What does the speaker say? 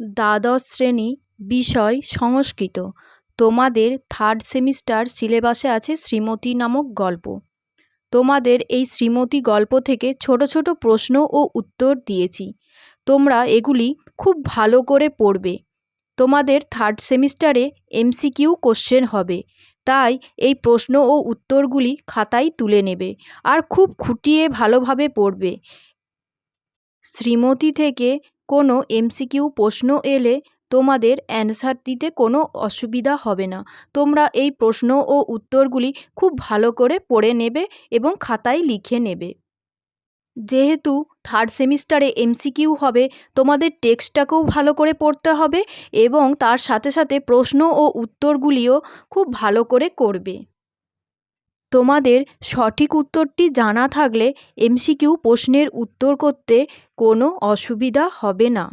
দ্বাদশ শ্রেণি বিষয় সংস্কৃত। তোমাদের থার্ড সেমিস্টার সিলেবাসে আছে শ্রীমতী নামক গল্প। তোমাদের এই শ্রীমতী গল্প থেকে ছোট ছোট প্রশ্ন ও উত্তর দিয়েছি। তোমরা এগুলি খুব ভালো করে পড়বে। তোমাদের থার্ড সেমিস্টারে এমসিকিউ কোশ্চেন হবে। তাই এই প্রশ্ন ও উত্তরগুলি খাতায় তুলে নেবে আর খুব খুঁটিয়ে ভালোভাবে পড়বে। শ্রীমতী থেকে কোনো এমসিকিউ প্রশ্ন এলে তোমাদের অ্যান্সার দিতে কোনো অসুবিধা হবে না। তোমরা এই প্রশ্ন ও উত্তরগুলি খুব ভালো করে পড়ে নেবে এবং খাতায় লিখে নেবে। যেহেতু থার্ড সেমিস্টারে এমসিকিউ হবে, তোমাদের টেক্সটটাকেও ভালো করে পড়তে হবে এবং তার সাথে সাথে প্রশ্ন ও উত্তরগুলিও খুব ভালো করে করবে। তোমাদের সঠিক উত্তরটি জানা থাকলে এমসিকিউ প্রশ্নের উত্তর করতে কোনো অসুবিধা হবে না।